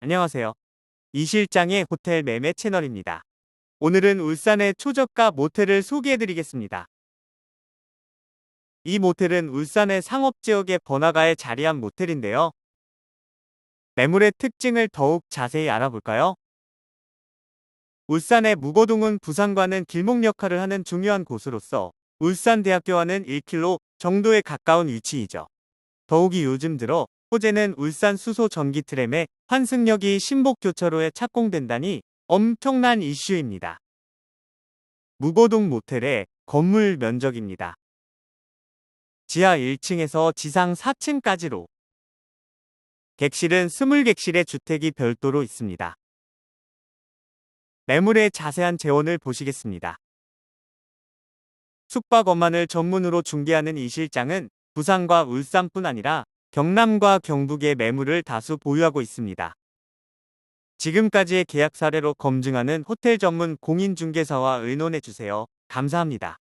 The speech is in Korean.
안녕하세요. 이 실장의 호텔 매매 채널입니다. 오늘은 울산의 초저가 모텔을 소개해드리겠습니다. 이 모텔은 울산의 상업지역의 번화가에 자리한 모텔인데요. 매물의 특징을 더욱 자세히 알아볼까요? 울산의 무거동은 부산과는 길목 역할을 하는 중요한 곳으로서 울산대학교와는 1km 정도에 가까운 위치이죠. 더욱이 요즘 들어 호재는 울산 수소 전기 트램의 환승역이 신복 교차로에 착공된다니 엄청난 이슈입니다. 무거동 모텔의 건물 면적입니다. 지하 1층에서 지상 4층까지로 객실은 20객실의 주택이 별도로 있습니다. 매물의 자세한 재원을 보시겠습니다. 숙박 업만을 전문으로 중개하는 이 실장은 부산과 울산뿐 아니라 경남과 경북의 매물을 다수 보유하고 있습니다. 지금까지의 계약 사례로 검증하는 호텔 전문 공인중개사와 의논해 주세요. 감사합니다.